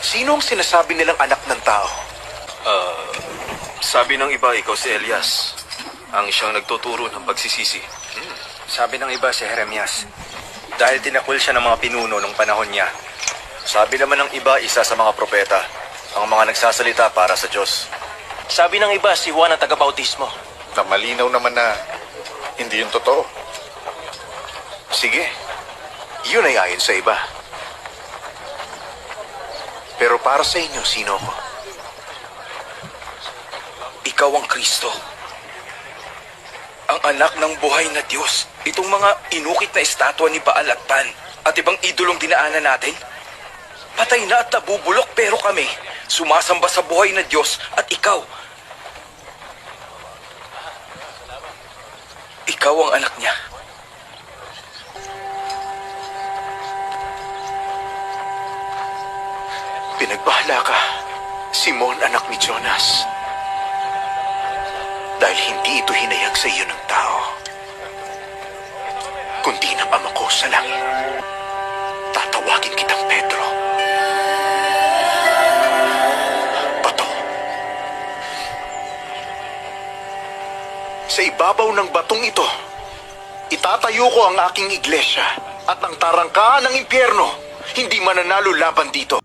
Sino ang sinasabi nilang anak ng tao? Sabi ng iba, ikaw si Elias. Ang siyang nagtuturo ng pagsisisi. Sabi ng iba si Jeremias. Dahil tinakwil siya ng mga pinuno nung panahon niya. Sabi naman ng iba, isa sa mga propeta. Ang mga nagsasalita para sa Diyos. Sabi ng iba, si Juan ang taga-bautismo. Na malinaw naman na hindi yung totoo. Sige, yun ay ayon sa iba. Pero para sa inyo, sino ko? Ikaw ang Kristo. Ang anak ng buhay na Diyos. Itong mga inukit na estatwa ni Baal at Tan at ibang idolong dinaanan natin. Patay na at nabubulok pero kami, sumasamba sa buhay na Diyos at ikaw. Ikaw ang anak niya. Pinagbahala ka, Simon anak ni Jonas. Dahil hindi ito hinayag sa iyo ng tao, kundi ng ama ko sa langit. Tatawagin kitang Pedro. Bato. Sa ibabaw ng batong ito, itatayo ko ang aking iglesia at ang tarangkaan ng impyerno hindi mananalo laban dito.